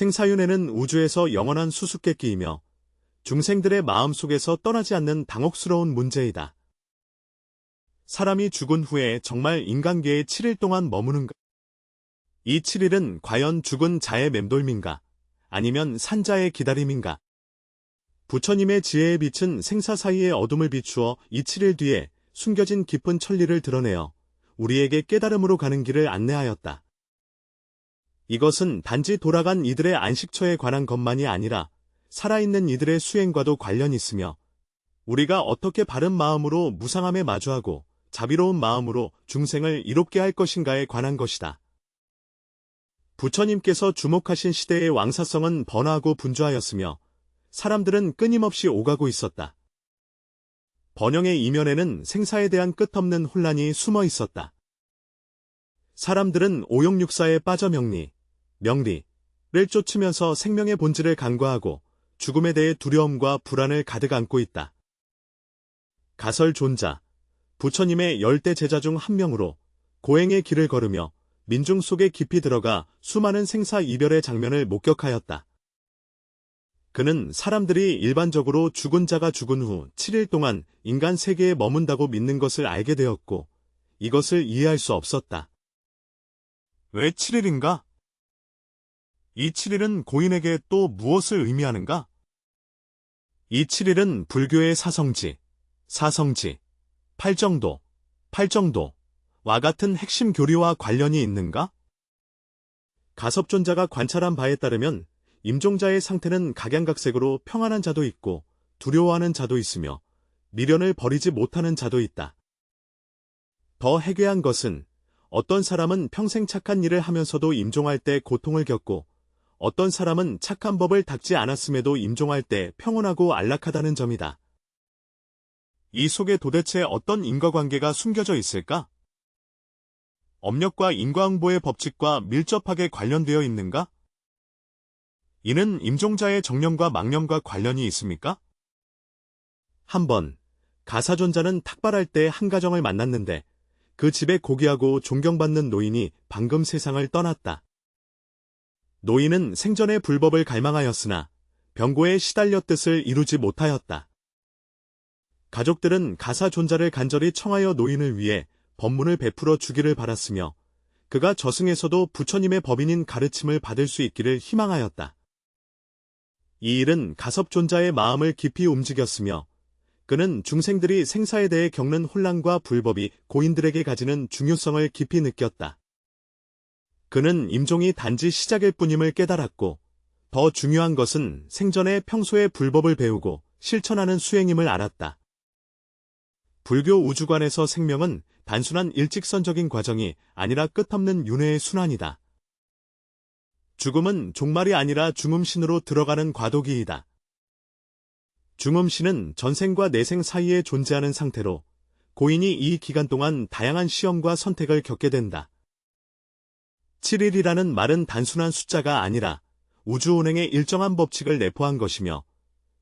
생사윤회는 우주에서 영원한 수수께끼이며 중생들의 마음속에서 떠나지 않는 당혹스러운 문제이다. 사람이 죽은 후에 정말 인간계에 7일 동안 머무는가? 이 7일은 과연 죽은 자의 맴돌민가? 아니면 산자의 기다림인가? 부처님의 지혜에 비친 생사 사이의 어둠을 비추어 이 7일 뒤에 숨겨진 깊은 천리를 드러내어 우리에게 깨달음으로 가는 길을 안내하였다. 이것은 단지 돌아간 이들의 안식처에 관한 것만이 아니라 살아있는 이들의 수행과도 관련이 있으며 우리가 어떻게 바른 마음으로 무상함에 마주하고 자비로운 마음으로 중생을 이롭게 할 것인가에 관한 것이다. 부처님께서 주목하신 시대의 왕사성은 번화하고 분주하였으며 사람들은 끊임없이 오가고 있었다. 번영의 이면에는 생사에 대한 끝없는 혼란이 숨어 있었다. 사람들은 오용육사에 빠져 명리, 명리를 쫓으면서 생명의 본질을 간과하고 죽음에 대해 두려움과 불안을 가득 안고 있다. 가설 존자, 부처님의 열대 제자 중 한 명으로 고행의 길을 걸으며 민중 속에 깊이 들어가 수많은 생사 이별의 장면을 목격하였다. 그는 사람들이 일반적으로 죽은 자가 죽은 후 7일 동안 인간 세계에 머문다고 믿는 것을 알게 되었고 이것을 이해할 수 없었다. 왜 7일인가? 이 7일은 고인에게 또 무엇을 의미하는가? 이 7일은 불교의 사성지, 사성지, 팔정도, 팔정도, 와 같은 핵심 교리와 관련이 있는가? 가섭존자가 관찰한 바에 따르면 임종자의 상태는 각양각색으로 평안한 자도 있고 두려워하는 자도 있으며 미련을 버리지 못하는 자도 있다. 더 해괴한 것은 어떤 사람은 평생 착한 일을 하면서도 임종할 때 고통을 겪고 어떤 사람은 착한 법을 닦지 않았음에도 임종할 때 평온하고 안락하다는 점이다. 이 속에 도대체 어떤 인과관계가 숨겨져 있을까? 업력과 인과응보의 법칙과 밀접하게 관련되어 있는가? 이는 임종자의 정령과 망령과 관련이 있습니까? 한번 가사존자는 탁발할 때 한 가정을 만났는데 그 집에 고귀하고 존경받는 노인이 방금 세상을 떠났다. 노인은 생전에 불법을 갈망하였으나 병고에 시달렸 뜻을 이루지 못하였다. 가족들은 가사 존자를 간절히 청하여 노인을 위해 법문을 베풀어 주기를 바랐으며 그가 저승에서도 부처님의 법인인 가르침을 받을 수 있기를 희망하였다. 이 일은 가섭존자의 마음을 깊이 움직였으며 그는 중생들이 생사에 대해 겪는 혼란과 불법이 고인들에게 가지는 중요성을 깊이 느꼈다. 그는 임종이 단지 시작일 뿐임을 깨달았고 더 중요한 것은 생전에 평소에 불법을 배우고 실천하는 수행임을 알았다. 불교 우주관에서 생명은 단순한 일직선적인 과정이 아니라 끝없는 윤회의 순환이다. 죽음은 종말이 아니라 중음신으로 들어가는 과도기이다. 중음신은 전생과 내생 사이에 존재하는 상태로 고인이 이 기간 동안 다양한 시험과 선택을 겪게 된다. 7일이라는 말은 단순한 숫자가 아니라 우주운행의 일정한 법칙을 내포한 것이며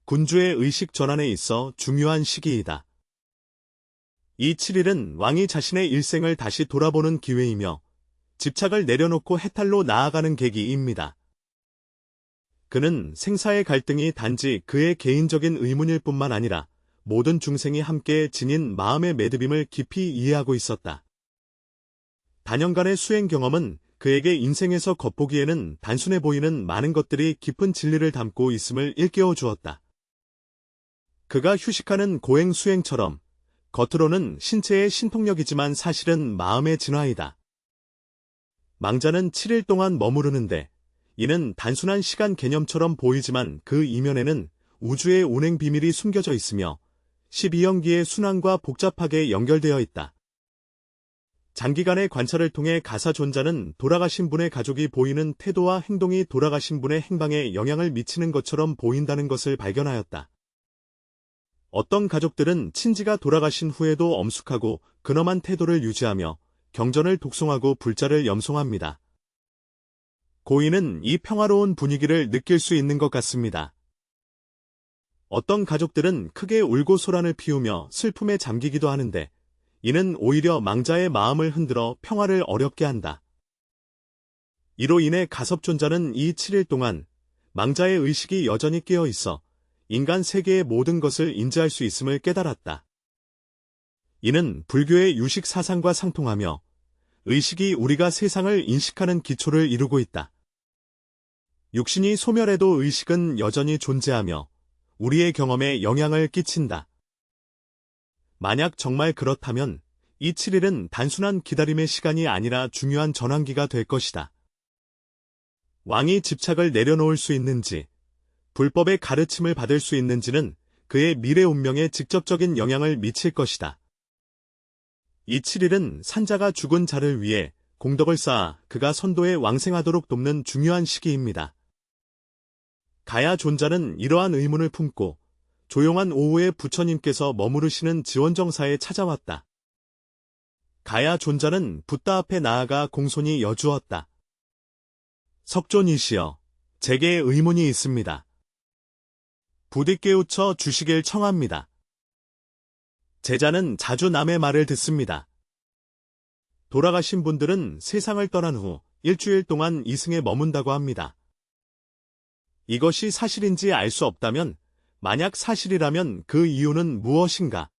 군주의 의식 전환에 있어 중요한 시기이다. 이 7일은 왕이 자신의 일생을 다시 돌아보는 기회이며 집착을 내려놓고 해탈로 나아가는 계기입니다. 그는 생사의 갈등이 단지 그의 개인적인 의문일 뿐만 아니라 모든 중생이 함께 지닌 마음의 매듭임을 깊이 이해하고 있었다. 단연간의 수행 경험은 그에게 인생에서 겉보기에는 단순해 보이는 많은 것들이 깊은 진리를 담고 있음을 일깨워 주었다. 그가 휴식하는 고행 수행처럼 겉으로는 신체의 신통력이지만 사실은 마음의 진화이다. 망자는 7일 동안 머무르는데 이는 단순한 시간 개념처럼 보이지만 그 이면에는 우주의 운행 비밀이 숨겨져 있으며 12연기의 순환과 복잡하게 연결되어 있다. 장기간의 관찰을 통해 가사 존자는 돌아가신 분의 가족이 보이는 태도와 행동이 돌아가신 분의 행방에 영향을 미치는 것처럼 보인다는 것을 발견하였다. 어떤 가족들은 친지가 돌아가신 후에도 엄숙하고 근엄한 태도를 유지하며 경전을 독송하고 불자를 염송합니다. 고인은 이 평화로운 분위기를 느낄 수 있는 것 같습니다. 어떤 가족들은 크게 울고 소란을 피우며 슬픔에 잠기기도 하는데 이는 오히려 망자의 마음을 흔들어 평화를 어렵게 한다. 이로 인해 가섭존자는 이 7일 동안 망자의 의식이 여전히 깨어 있어 인간 세계의 모든 것을 인지할 수 있음을 깨달았다. 이는 불교의 유식 사상과 상통하며 의식이 우리가 세상을 인식하는 기초를 이루고 있다. 육신이 소멸해도 의식은 여전히 존재하며 우리의 경험에 영향을 끼친다. 만약 정말 그렇다면 이 7일은 단순한 기다림의 시간이 아니라 중요한 전환기가 될 것이다. 왕이 집착을 내려놓을 수 있는지, 불법의 가르침을 받을 수 있는지는 그의 미래 운명에 직접적인 영향을 미칠 것이다. 이 7일은 산자가 죽은 자를 위해 공덕을 쌓아 그가 선도에 왕생하도록 돕는 중요한 시기입니다. 가야 존자는 이러한 의문을 품고 조용한 오후에 부처님께서 머무르시는 지원정사에 찾아왔다. 가야 존자는 붓다 앞에 나아가 공손히 여주었다. 석존이시여, 제게 의문이 있습니다. 부디 깨우쳐 주시길 청합니다. 제자는 자주 남의 말을 듣습니다. 돌아가신 분들은 세상을 떠난 후 일주일 동안 이승에 머문다고 합니다. 이것이 사실인지 알 수 없다면 만약 사실이라면 그 이유는 무엇인가?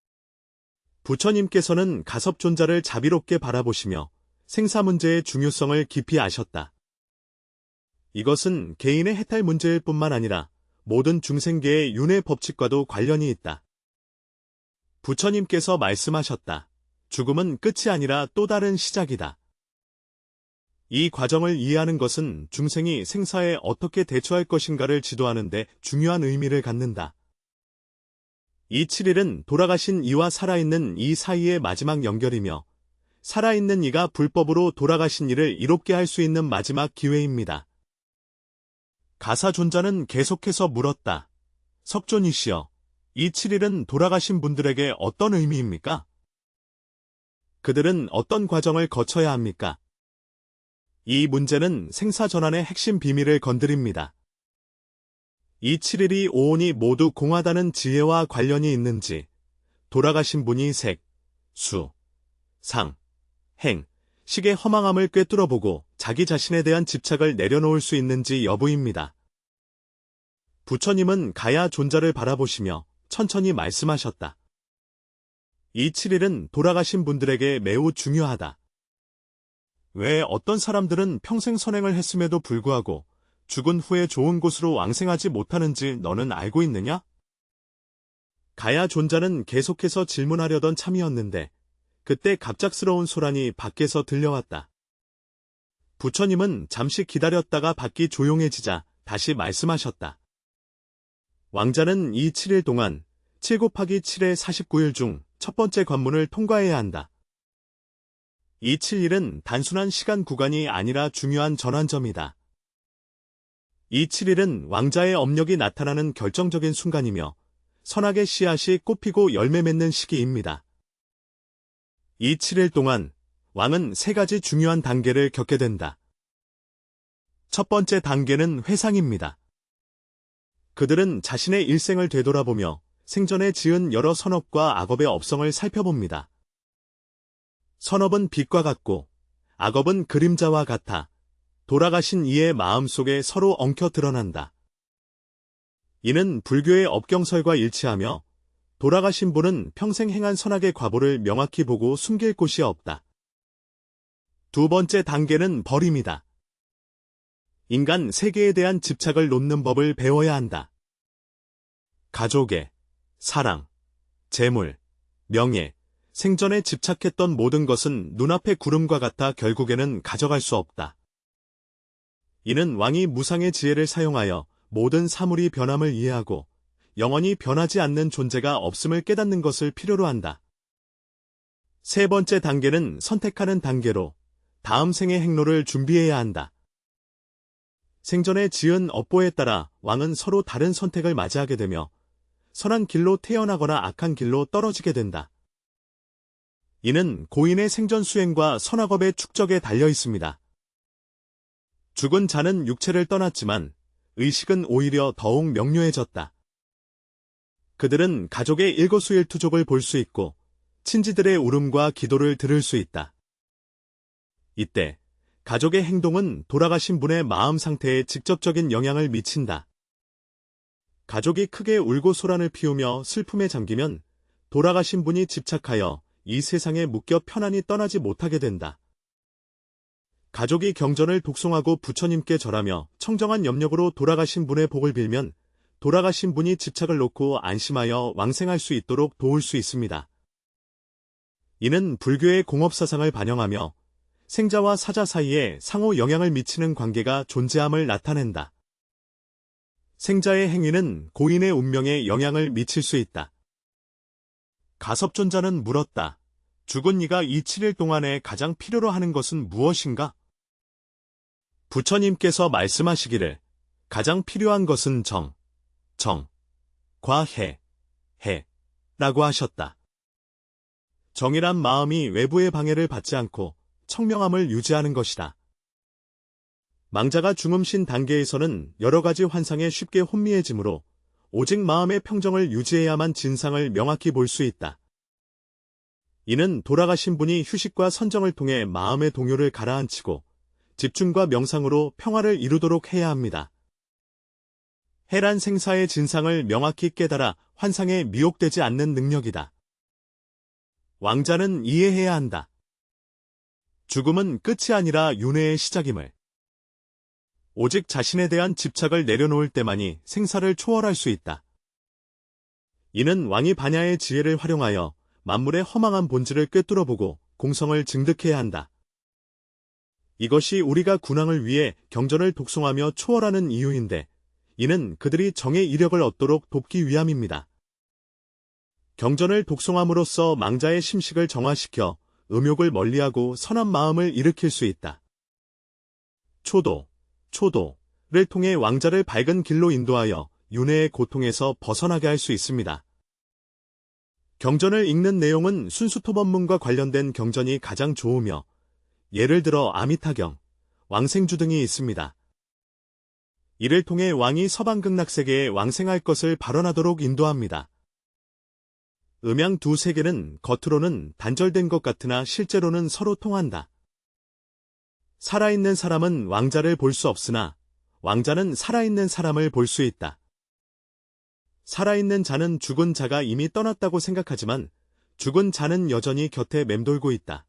부처님께서는 가섭존자를 자비롭게 바라보시며 생사 문제의 중요성을 깊이 아셨다. 이것은 개인의 해탈 문제일 뿐만 아니라 모든 중생계의 윤회 법칙과도 관련이 있다. 부처님께서 말씀하셨다. 죽음은 끝이 아니라 또 다른 시작이다. 이 과정을 이해하는 것은 중생이 생사에 어떻게 대처할 것인가를 지도하는 데 중요한 의미를 갖는다. 이 7일은 돌아가신 이와 살아있는 이 사이의 마지막 연결이며 살아있는 이가 불법으로 돌아가신 이를 이롭게 할 수 있는 마지막 기회입니다. 가사 존자는 계속해서 물었다. 석존이시여, 이 7일은 돌아가신 분들에게 어떤 의미입니까? 그들은 어떤 과정을 거쳐야 합니까? 이 문제는 생사 전환의 핵심 비밀을 건드립니다. 이 7일이 오온이 모두 공하다는 지혜와 관련이 있는지, 돌아가신 분이 색, 수, 상, 행, 식의 허망함을 꿰뚫어보고 자기 자신에 대한 집착을 내려놓을 수 있는지 여부입니다. 부처님은 가야 존자를 바라보시며 천천히 말씀하셨다. 이 7일은 돌아가신 분들에게 매우 중요하다. 왜 어떤 사람들은 평생 선행을 했음에도 불구하고 죽은 후에 좋은 곳으로 왕생하지 못하는지 너는 알고 있느냐? 가야 존자는 계속해서 질문하려던 참이었는데 그때 갑작스러운 소란이 밖에서 들려왔다. 부처님은 잠시 기다렸다가 밖이 조용해지자 다시 말씀하셨다. 왕자는 이 7일 동안 7 곱하기 7의 49일 중 첫 번째 관문을 통과해야 한다. 이 7일은 단순한 시간 구간이 아니라 중요한 전환점이다. 이 7일은 왕자의 업력이 나타나는 결정적인 순간이며 선악의 씨앗이 꽃피고 열매 맺는 시기입니다. 이 7일 동안 왕은 세 가지 중요한 단계를 겪게 된다. 첫 번째 단계는 회상입니다. 그들은 자신의 일생을 되돌아보며 생전에 지은 여러 선업과 악업의 업성을 살펴봅니다. 선업은 빛과 같고 악업은 그림자와 같아 돌아가신 이의 마음속에 서로 엉켜 드러난다. 이는 불교의 업경설과 일치하며 돌아가신 분은 평생 행한 선악의 과보를 명확히 보고 숨길 곳이 없다. 두 번째 단계는 버림이다. 인간 세계에 대한 집착을 놓는 법을 배워야 한다. 가족의 사랑, 재물, 명예, 생전에 집착했던 모든 것은 눈앞의 구름과 같아 결국에는 가져갈 수 없다. 이는 왕이 무상의 지혜를 사용하여 모든 사물이 변함을 이해하고 영원히 변하지 않는 존재가 없음을 깨닫는 것을 필요로 한다. 세 번째 단계는 선택하는 단계로 다음 생의 행로를 준비해야 한다. 생전에 지은 업보에 따라 왕은 서로 다른 선택을 맞이하게 되며 선한 길로 태어나거나 악한 길로 떨어지게 된다. 이는 고인의 생전 수행과 선악업의 축적에 달려 있습니다. 죽은 자는 육체를 떠났지만 의식은 오히려 더욱 명료해졌다. 그들은 가족의 일거수일투족을 볼 수 있고 친지들의 울음과 기도를 들을 수 있다. 이때 가족의 행동은 돌아가신 분의 마음 상태에 직접적인 영향을 미친다. 가족이 크게 울고 소란을 피우며 슬픔에 잠기면 돌아가신 분이 집착하여 이 세상에 묶여 편안히 떠나지 못하게 된다. 가족이 경전을 독송하고 부처님께 절하며 청정한 염력으로 돌아가신 분의 복을 빌면 돌아가신 분이 집착을 놓고 안심하여 왕생할 수 있도록 도울 수 있습니다. 이는 불교의 공업사상을 반영하며 생자와 사자 사이에 상호 영향을 미치는 관계가 존재함을 나타낸다. 생자의 행위는 고인의 운명에 영향을 미칠 수 있다. 가섭존자는 물었다. 죽은 이가 이 7일 동안에 가장 필요로 하는 것은 무엇인가? 부처님께서 말씀하시기를 가장 필요한 것은 정, 정, 과 해, 해, 라고 하셨다. 정이란 마음이 외부의 방해를 받지 않고 청명함을 유지하는 것이다. 망자가 중음신 단계에서는 여러 가지 환상에 쉽게 혼미해지므로 오직 마음의 평정을 유지해야만 진상을 명확히 볼 수 있다. 이는 돌아가신 분이 휴식과 선정을 통해 마음의 동요를 가라앉히고 집중과 명상으로 평화를 이루도록 해야 합니다. 해란 생사의 진상을 명확히 깨달아 환상에 미혹되지 않는 능력이다. 왕자는 이해해야 한다. 죽음은 끝이 아니라 윤회의 시작임을. 오직 자신에 대한 집착을 내려놓을 때만이 생사를 초월할 수 있다. 이는 왕이 반야의 지혜를 활용하여 만물의 허망한 본질을 꿰뚫어보고 공성을 증득해야 한다. 이것이 우리가 군왕을 위해 경전을 독송하며 초월하는 이유인데 이는 그들이 정의 이력을 얻도록 돕기 위함입니다. 경전을 독송함으로써 망자의 심식을 정화시켜 음욕을 멀리하고 선한 마음을 일으킬 수 있다. 초도, 초도를 통해 왕자를 밝은 길로 인도하여 윤회의 고통에서 벗어나게 할 수 있습니다. 경전을 읽는 내용은 순수토법문과 관련된 경전이 가장 좋으며 예를 들어 아미타경, 왕생주 등이 있습니다. 이를 통해 왕이 서방극락세계에 왕생할 것을 발언하도록 인도합니다. 음양 두 세계는 겉으로는 단절된 것 같으나 실제로는 서로 통한다. 살아있는 사람은 왕자를 볼 수 없으나 왕자는 살아있는 사람을 볼 수 있다. 살아있는 자는 죽은 자가 이미 떠났다고 생각하지만 죽은 자는 여전히 곁에 맴돌고 있다.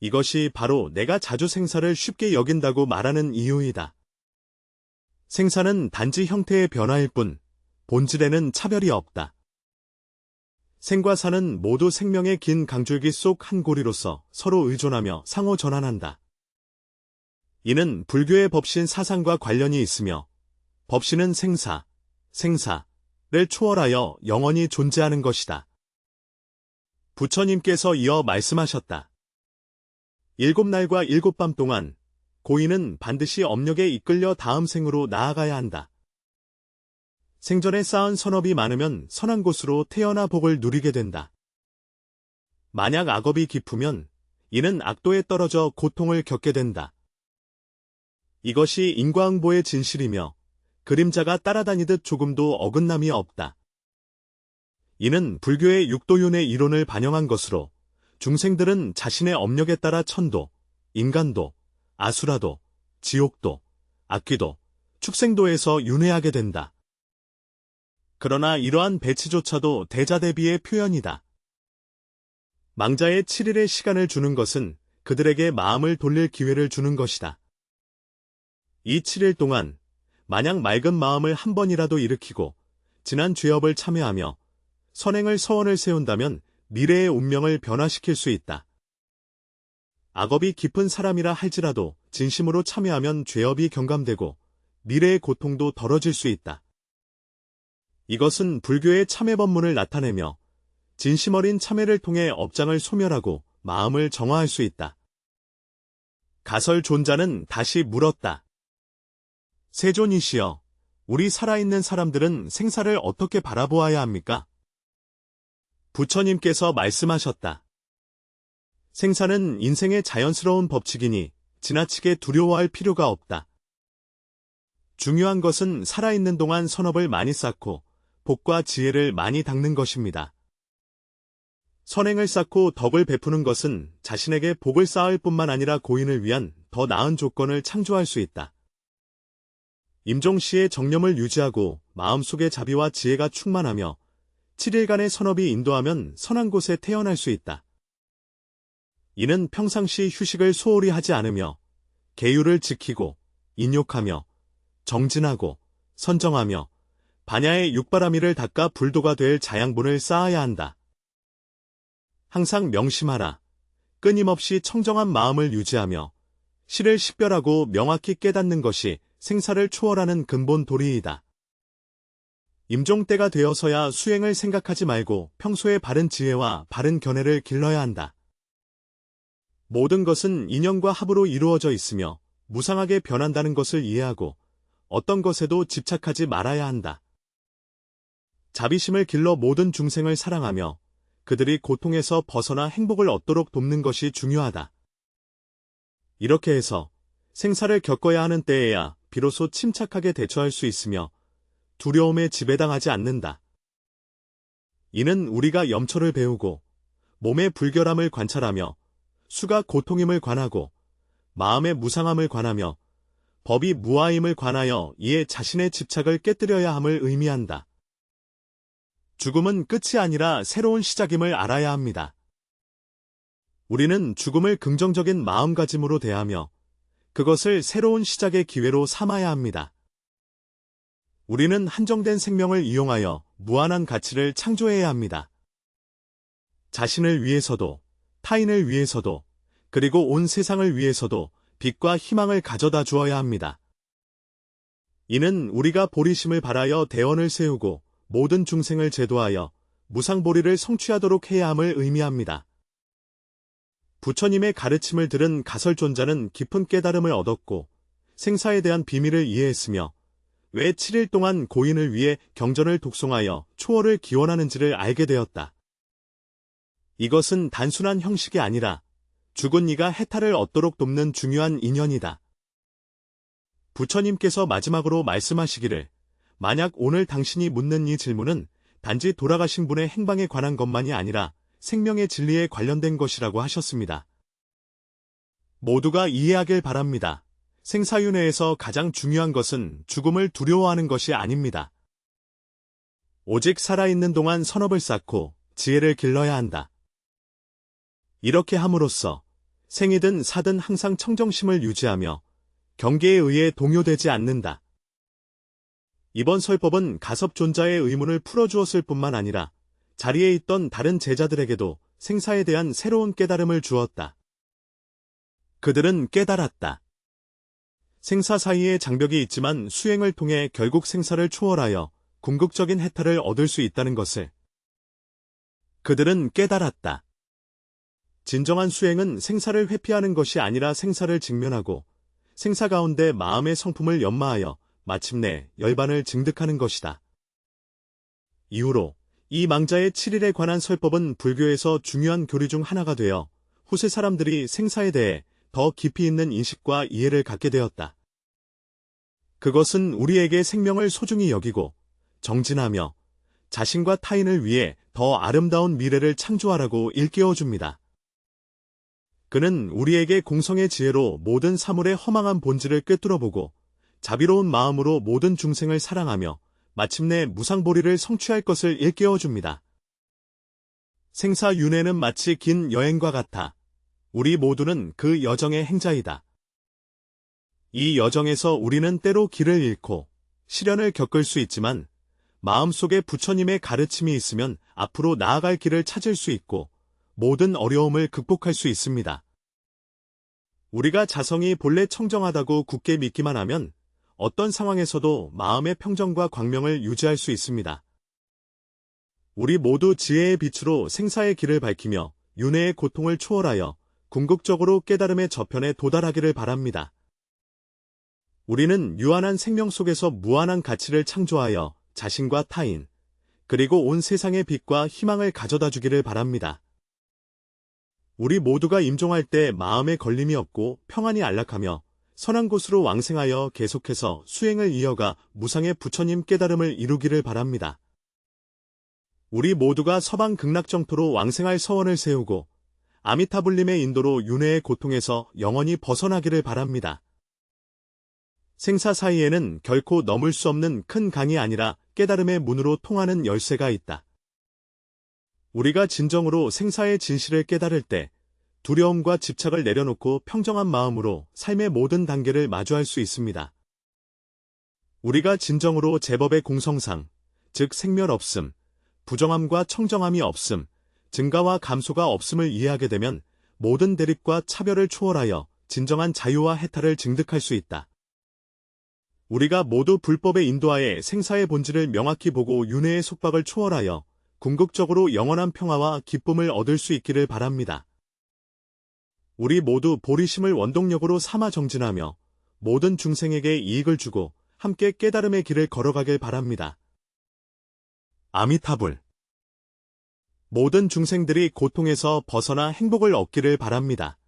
이것이 바로 내가 자주 생사를 쉽게 여긴다고 말하는 이유이다. 생사는 단지 형태의 변화일 뿐 본질에는 차별이 없다. 생과 사는 모두 생명의 긴 강줄기 속 한 고리로서 서로 의존하며 상호 전환한다. 이는 불교의 법신 사상과 관련이 있으며 법신은 생사, 생사를 초월하여 영원히 존재하는 것이다. 부처님께서 이어 말씀하셨다. 일곱 날과 일곱 밤 동안 고인은 반드시 업력에 이끌려 다음 생으로 나아가야 한다. 생전에 쌓은 선업이 많으면 선한 곳으로 태어나 복을 누리게 된다. 만약 악업이 깊으면 이는 악도에 떨어져 고통을 겪게 된다. 이것이 인과응보의 진실이며 그림자가 따라다니듯 조금도 어긋남이 없다. 이는 불교의 육도윤의 이론을 반영한 것으로 중생들은 자신의 업력에 따라 천도, 인간도, 아수라도, 지옥도, 악귀도, 축생도에서 윤회하게 된다. 그러나 이러한 배치조차도 대자대비의 표현이다. 망자의 7일의 시간을 주는 것은 그들에게 마음을 돌릴 기회를 주는 것이다. 이 7일 동안 만약 맑은 마음을 한 번이라도 일으키고 지난 죄업을 참여하며 선행을 서원을 세운다면 미래의 운명을 변화시킬 수 있다. 악업이 깊은 사람이라 할지라도 진심으로 참여하면 죄업이 경감되고 미래의 고통도 덜어질 수 있다. 이것은 불교의 참회 법문을 나타내며 진심 어린 참회를 통해 업장을 소멸하고 마음을 정화할 수 있다. 가설 존자는 다시 물었다. 세존이시여, 우리 살아있는 사람들은 생사를 어떻게 바라보아야 합니까? 부처님께서 말씀하셨다. 생사는 인생의 자연스러운 법칙이니 지나치게 두려워할 필요가 없다. 중요한 것은 살아있는 동안 선업을 많이 쌓고 복과 지혜를 많이 닦는 것입니다. 선행을 쌓고 덕을 베푸는 것은 자신에게 복을 쌓을 뿐만 아니라 고인을 위한 더 나은 조건을 창조할 수 있다. 임종 씨의 정념을 유지하고 마음속의 자비와 지혜가 충만하며 7일간의 선업이 인도하면 선한 곳에 태어날 수 있다. 이는 평상시 휴식을 소홀히 하지 않으며 계율을 지키고 인욕하며 정진하고 선정하며 반야의 육바라미를 닦아 불도가 될 자양분을 쌓아야 한다. 항상 명심하라. 끊임없이 청정한 마음을 유지하며 실을 식별하고 명확히 깨닫는 것이 생사를 초월하는 근본 도리이다. 임종 때가 되어서야 수행을 생각하지 말고 평소에 바른 지혜와 바른 견해를 길러야 한다. 모든 것은 인연과 합으로 이루어져 있으며 무상하게 변한다는 것을 이해하고 어떤 것에도 집착하지 말아야 한다. 자비심을 길러 모든 중생을 사랑하며 그들이 고통에서 벗어나 행복을 얻도록 돕는 것이 중요하다. 이렇게 해서 생사를 겪어야 하는 때에야 비로소 침착하게 대처할 수 있으며 두려움에 지배당하지 않는다. 이는 우리가 염초를 배우고 몸의 불결함을 관찰하며 수가 고통임을 관하고 마음의 무상함을 관하며 법이 무아임을 관하여 이에 자신의 집착을 깨뜨려야 함을 의미한다. 죽음은 끝이 아니라 새로운 시작임을 알아야 합니다. 우리는 죽음을 긍정적인 마음가짐으로 대하며 그것을 새로운 시작의 기회로 삼아야 합니다. 우리는 한정된 생명을 이용하여 무한한 가치를 창조해야 합니다. 자신을 위해서도, 타인을 위해서도, 그리고 온 세상을 위해서도 빛과 희망을 가져다 주어야 합니다. 이는 우리가 보리심을 발하여 대원을 세우고 모든 중생을 제도하여 무상보리를 성취하도록 해야 함을 의미합니다. 부처님의 가르침을 들은 가설존자는 깊은 깨달음을 얻었고 생사에 대한 비밀을 이해했으며 왜 7일 동안 고인을 위해 경전을 독송하여 초월을 기원하는지를 알게 되었다. 이것은 단순한 형식이 아니라 죽은 이가 해탈을 얻도록 돕는 중요한 인연이다. 부처님께서 마지막으로 말씀하시기를 만약 오늘 당신이 묻는 이 질문은 단지 돌아가신 분의 행방에 관한 것만이 아니라 생명의 진리에 관련된 것이라고 하셨습니다. 모두가 이해하길 바랍니다. 생사윤회에서 가장 중요한 것은 죽음을 두려워하는 것이 아닙니다. 오직 살아있는 동안 선업을 쌓고 지혜를 길러야 한다. 이렇게 함으로써 생이든 사든 항상 청정심을 유지하며 경계에 의해 동요되지 않는다. 이번 설법은 가섭존자의 의문을 풀어주었을 뿐만 아니라 자리에 있던 다른 제자들에게도 생사에 대한 새로운 깨달음을 주었다. 그들은 깨달았다. 생사 사이에 장벽이 있지만 수행을 통해 결국 생사를 초월하여 궁극적인 해탈을 얻을 수 있다는 것을 그들은 깨달았다. 진정한 수행은 생사를 회피하는 것이 아니라 생사를 직면하고 생사 가운데 마음의 성품을 연마하여 마침내 열반을 증득하는 것이다. 이후로 이 망자의 7일에 관한 설법은 불교에서 중요한 교리 중 하나가 되어 후세 사람들이 생사에 대해 더 깊이 있는 인식과 이해를 갖게 되었다. 그것은 우리에게 생명을 소중히 여기고 정진하며 자신과 타인을 위해 더 아름다운 미래를 창조하라고 일깨워줍니다. 그는 우리에게 공성의 지혜로 모든 사물의 허망한 본질을 꿰뚫어보고 자비로운 마음으로 모든 중생을 사랑하며 마침내 무상보리를 성취할 것을 일깨워줍니다. 생사 윤회는 마치 긴 여행과 같아 우리 모두는 그 여정의 행자이다. 이 여정에서 우리는 때로 길을 잃고 시련을 겪을 수 있지만 마음속에 부처님의 가르침이 있으면 앞으로 나아갈 길을 찾을 수 있고 모든 어려움을 극복할 수 있습니다. 우리가 자성이 본래 청정하다고 굳게 믿기만 하면 어떤 상황에서도 마음의 평정과 광명을 유지할 수 있습니다. 우리 모두 지혜의 빛으로 생사의 길을 밝히며 윤회의 고통을 초월하여 궁극적으로 깨달음의 저편에 도달하기를 바랍니다. 우리는 유한한 생명 속에서 무한한 가치를 창조하여 자신과 타인, 그리고 온 세상의 빛과 희망을 가져다 주기를 바랍니다. 우리 모두가 임종할 때 마음에 걸림이 없고 평안이 안락하며 선한 곳으로 왕생하여 계속해서 수행을 이어가 무상의 부처님 깨달음을 이루기를 바랍니다. 우리 모두가 서방 극락정토로 왕생할 서원을 세우고 아미타불림의 인도로 윤회의 고통에서 영원히 벗어나기를 바랍니다. 생사 사이에는 결코 넘을 수 없는 큰 강이 아니라 깨달음의 문으로 통하는 열쇠가 있다. 우리가 진정으로 생사의 진실을 깨달을 때 두려움과 집착을 내려놓고 평정한 마음으로 삶의 모든 단계를 마주할 수 있습니다. 우리가 진정으로 제법의 공성상, 즉 생멸 없음, 부정함과 청정함이 없음, 증가와 감소가 없음을 이해하게 되면 모든 대립과 차별을 초월하여 진정한 자유와 해탈을 증득할 수 있다. 우리가 모두 불법의 인도하에 생사의 본질을 명확히 보고 윤회의 속박을 초월하여 궁극적으로 영원한 평화와 기쁨을 얻을 수 있기를 바랍니다. 우리 모두 보리심을 원동력으로 삼아 정진하며 모든 중생에게 이익을 주고 함께 깨달음의 길을 걸어가길 바랍니다. 아미타불 모든 중생들이 고통에서 벗어나 행복을 얻기를 바랍니다.